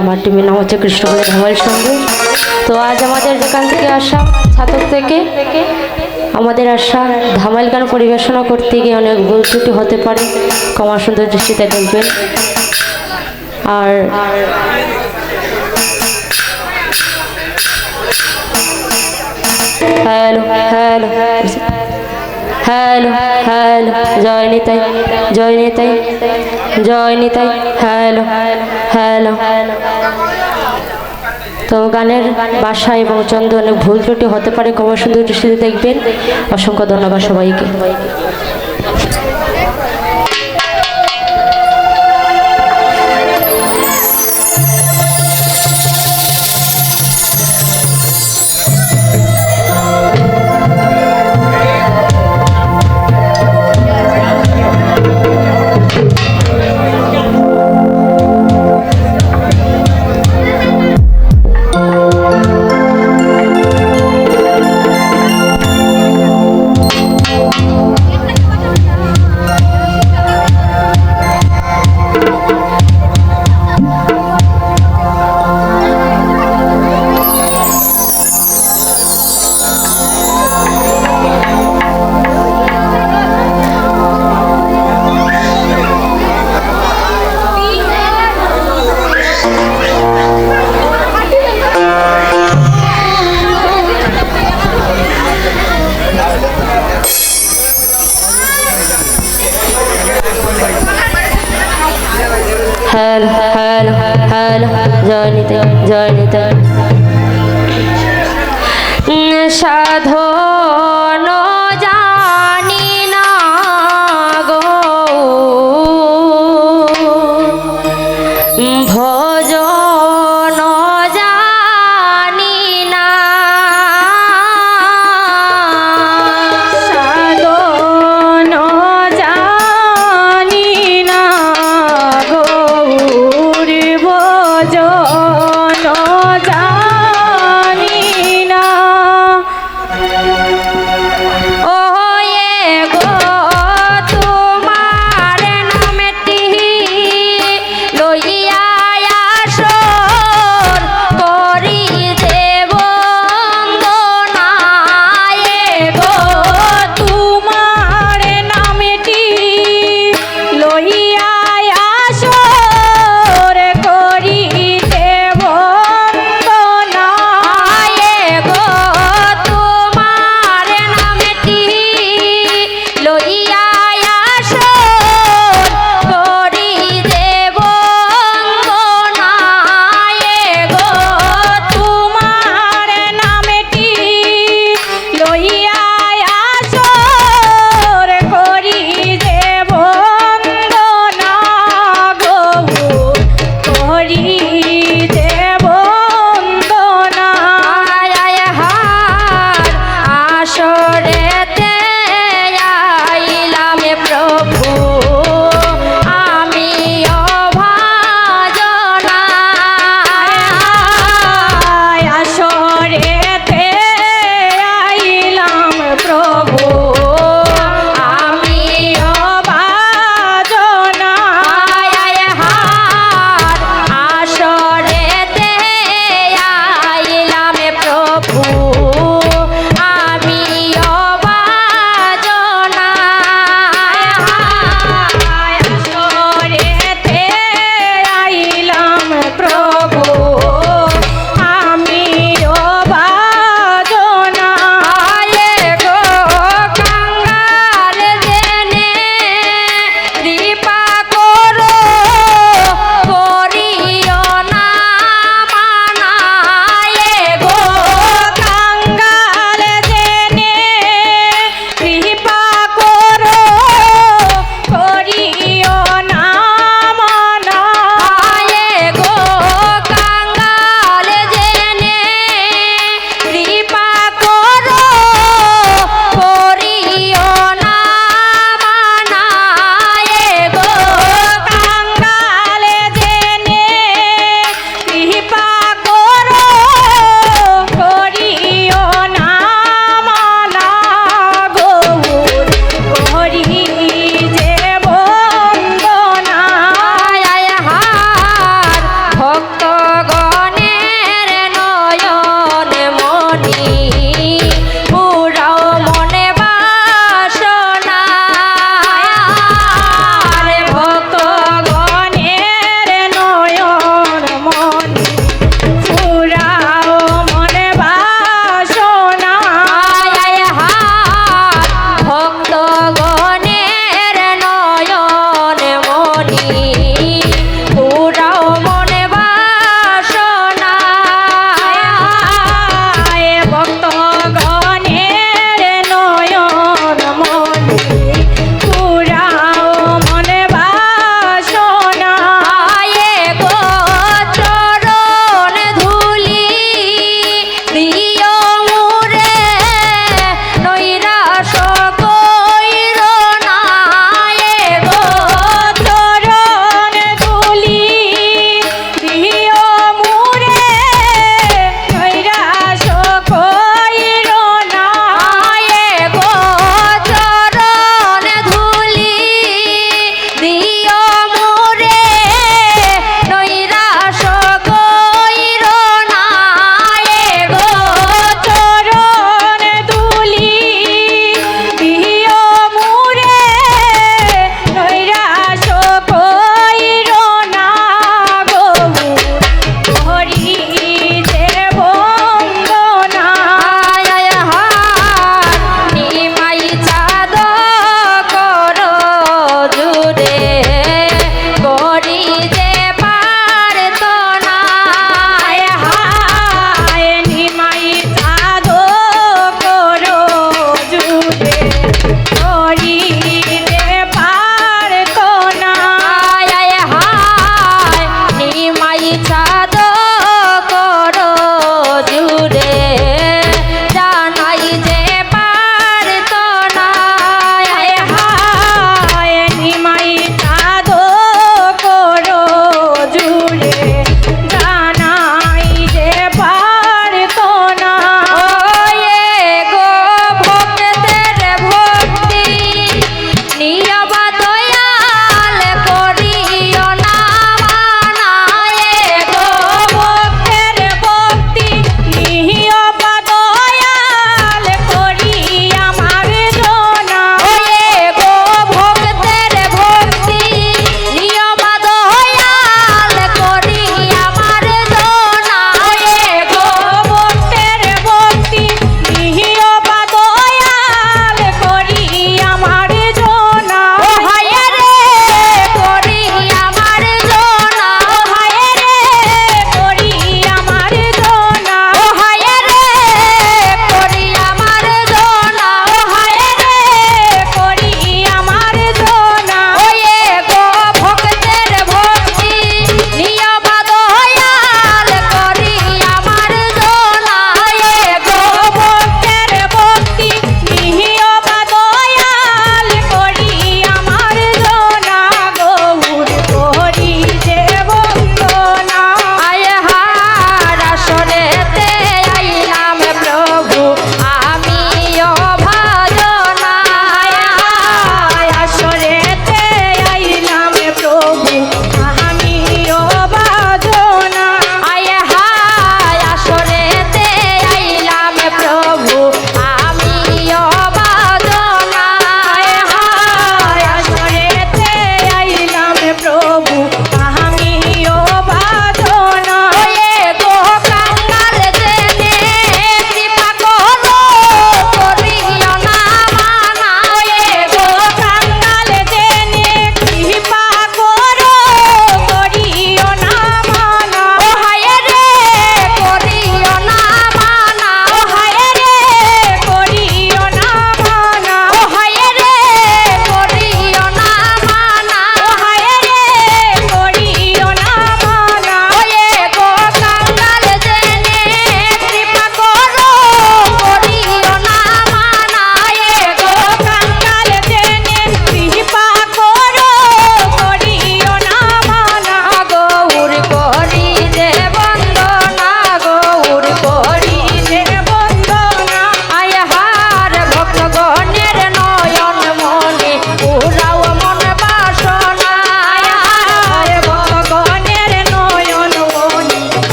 আমার টিমের নাম হচ্ছে কৃষ্ণকলা ধামাল সঙ্গে। তো আজ আমাদের যেখান থেকে আসা ছাতক থেকে আমাদের আশা ধামাল গান পরিবেশনা করতে গিয়ে অনেক ভুল ত্রুটি হতে পারে, ক্ষমা সুন্দর দৃষ্টিতে দেখবেন। আর হ্যালো হ্যালো। হ্যালো হ্যালো, জয় নিতাই জয় নিতাই জয় নিতাই, হ্যালো হ্যালো। তো গানের বাসা এবং চন্দ্র অনেক ভুল ত্রুটি হতে পারে কম সুন্দর দৃষ্টিতে দেখবেন। অসংখ্য ধন্যবাদ সবাইকে। হ্যালো হ্যালো হ্যালো জয় নিতাই জয়